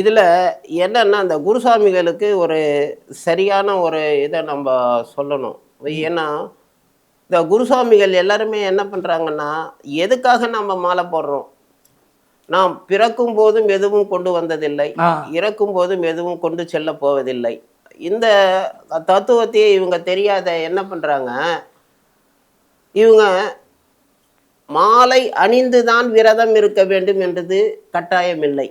இதில் என்னன்னா அந்த குருசாமிகளுக்கு ஒரு சரியான ஒரு இதை நம்ம சொல்லணும். ஏன்னா இந்த குருசாமிகள் எல்லாருமே என்ன பண்ணுறாங்கன்னா எதுக்காக நம்ம மாலை போடுறோம்? நாம் பிறக்கும் போதும் எதுவும் கொண்டு வந்ததில்லை. இறக்கும் போதும் எதுவும் கொண்டு செல்ல போவதில்லை. இந்த தத்துவத்தையே இவங்க தெரியாத என்ன பண்ணுறாங்க இவங்க மாலை அணிந்துதான் விரதம் இருக்க வேண்டும் என்றது கட்டாயமில்லை.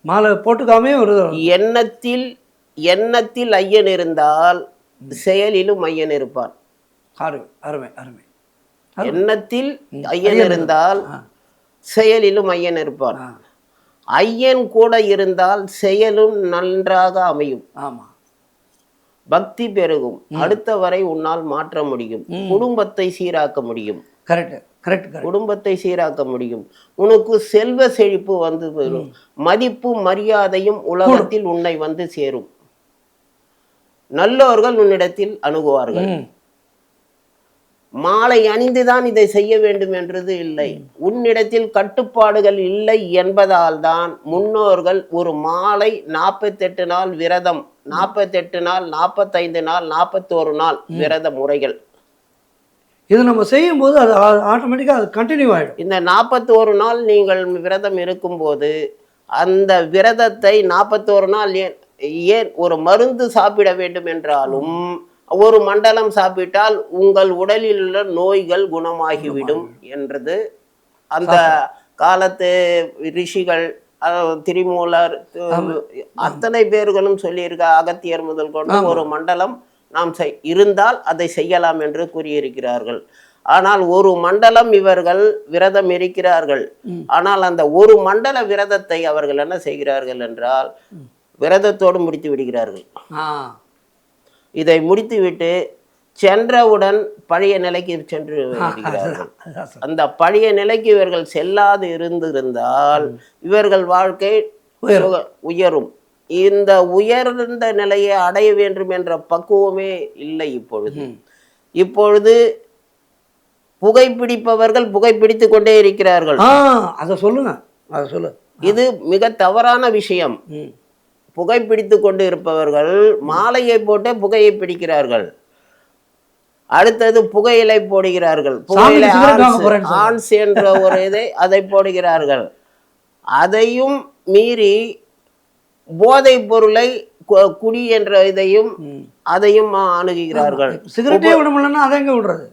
மாலை போட்டுக்காமே ஒரு எண்ணத்தில் எண்ணத்தில் ஐயன் இருந்தால் செயலிலும் ஐயன் இருப்பான். அருமை அருமை எண்ணத்தில் ஐயன் இருந்தால். செயலிலும் ஐயன் இருப்பான். ஆ. ஐயன் கூட இருந்தால் செயலும் நன்றாக அமையும். ஆமாம் பக்தி பெருகும். அடுத்த வரை உன்னால் மாற்ற முடியும். குடும்பத்தை சீராக்க முடியும். கரெக்டு கரெக்ட் குடும்பத்தை சீராக்க முடியும். உனக்கு செல்வ செழிப்பு வந்து வரும் மதிப்பு மரியாதையும் உலகத்தில் உன்னை வந்து சேரும். நல்லோர்கள் உன்னிடத்தில் அணுகுவார்கள். மாலை அணிந்துதான் இதை செய்ய வேண்டும் என்றது இல்லை. உன்னிடத்தில் கட்டுப்பாடுகள் இல்லை என்பதால் தான் முன்னோர்கள் ஒரு மாலை நாற்பத்தெட்டு நாள் விரதம் நாற்பத்தெட்டு நாள் நாற்பத்தைந்து நாள் நாற்பத்தோரு நாள் விரத முறைகள். இது நம்ம செய்யும்போது அது ஆட்டோமேட்டிக்காக அது கண்டினியூ ஆகிடும் இந்த நாற்பத்தோரு நாள் நீங்கள் விரதம் இருக்கும்போது அந்த விரதத்தை நாற்பத்தோரு நாள் ஏன் ஏன் ஒரு மருந்து சாப்பிட வேண்டும் என்றாலும் ஒரு மண்டலம் சாப்பிட்டால் உங்கள் உடலில் உள்ள நோய்கள் குணமாகிவிடும் என்றது. அந்த காலத்து ரிஷிகள் திரிமூலர் அத்தனை பேர்களும் சொல்லியிருக்க அகத்தியர் முதல் கொண்டு ஒரு மண்டலம் நாம் செய் இருந்தால் அதை செய்யலாம் என்று கூறியிருக்கிறார்கள். ஆனால் ஒரு மண்டலம் இவர்கள் விரதம் இருக்கிறார்கள். ஆனால் அந்த ஒரு மண்டல விரதத்தை அவர்கள் என்ன செய்கிறார்கள் என்றால் விரதத்தோடு முடித்து விடுகிறார்கள். இதை முடித்துவிட்டு சென்றவுடன் பழைய நிலைக்கு சென்று விடுகிறார்கள். அந்த பழைய நிலைக்கு இவர்கள் செல்லாது இருந்திருந்தால் இவர்கள் வாழ்க்கை உயரும். இந்த உயர்ந்த நிலையை அடைய வேண்டும் என்ற பக்குவமே இல்லை இப்பொழுது. இப்பொழுது புகைப்பிடிப்பவர்கள் புகைப்பிடித்து கொண்டே இருக்கிறார்கள். அதை சொல்லுங்க. அதை சொல்லு. இது மிக தவறான விஷயம். புகைப்பிடித்து கொண்டு இருப்பவர்கள் மாலையை போட்டே புகையை பிடிக்கிறார்கள். அடுத்தது புகையிலை போடுகிறார்கள். புகையிலை. ஆன்ஸ் என்ற ஒரு இதை அதை போடுகிறார்கள். அதையும் மீறி போதைப் பொருளை குடி என்ற இதையும் அதையும் அணுகுகிறார்கள் சிகரெட்டே விட முடியலன்னா அதை எங்க விடுறது?